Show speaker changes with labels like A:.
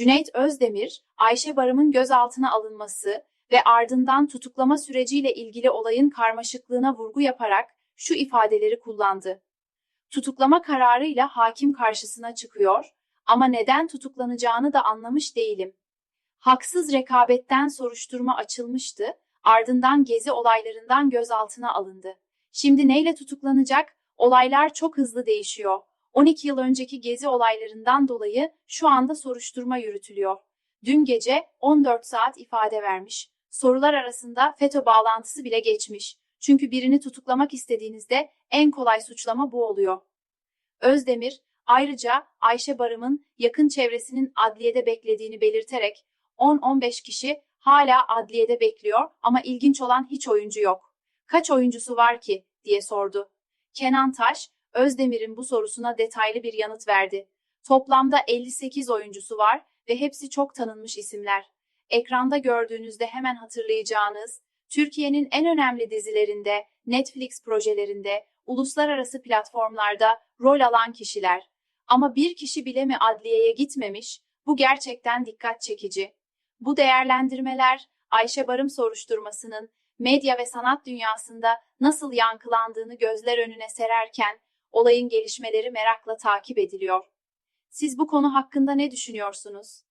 A: Cüneyt Özdemir, Ayşe Barım'ın gözaltına alınması ve ardından tutuklama süreciyle ilgili olayın karmaşıklığına vurgu yaparak şu ifadeleri kullandı. Tutuklama kararıyla hakim karşısına çıkıyor ama neden tutuklanacağını da anlamış değilim. Haksız rekabetten soruşturma açılmıştı, ardından gezi olaylarından gözaltına alındı. Şimdi neyle tutuklanacak? Olaylar çok hızlı değişiyor. 12 yıl önceki gezi olaylarından dolayı şu anda soruşturma yürütülüyor. Dün gece 14 saat ifade vermiş. Sorular arasında FETÖ bağlantısı bile geçmiş. Çünkü birini tutuklamak istediğinizde en kolay suçlama bu oluyor. Özdemir ayrıca Ayşe Barım'ın yakın çevresinin adliyede beklediğini belirterek 10-15 kişi hala adliyede bekliyor ama ilginç olan hiç oyuncu yok. Kaç oyuncusu var ki diye sordu. Kenan Taş, Özdemir'in bu sorusuna detaylı bir yanıt verdi. Toplamda 58 oyuncusu var ve hepsi çok tanınmış isimler. Ekranda gördüğünüzde hemen hatırlayacağınız, Türkiye'nin en önemli dizilerinde, Netflix projelerinde, uluslararası platformlarda rol alan kişiler. Ama bir kişi bile mi adliyeye gitmemiş? Bu gerçekten dikkat çekici. Bu değerlendirmeler Ayşe Barım soruşturmasının medya ve sanat dünyasında nasıl yankılandığını gözler önüne sererken olayın gelişmeleri merakla takip ediliyor. Siz bu konu hakkında ne düşünüyorsunuz?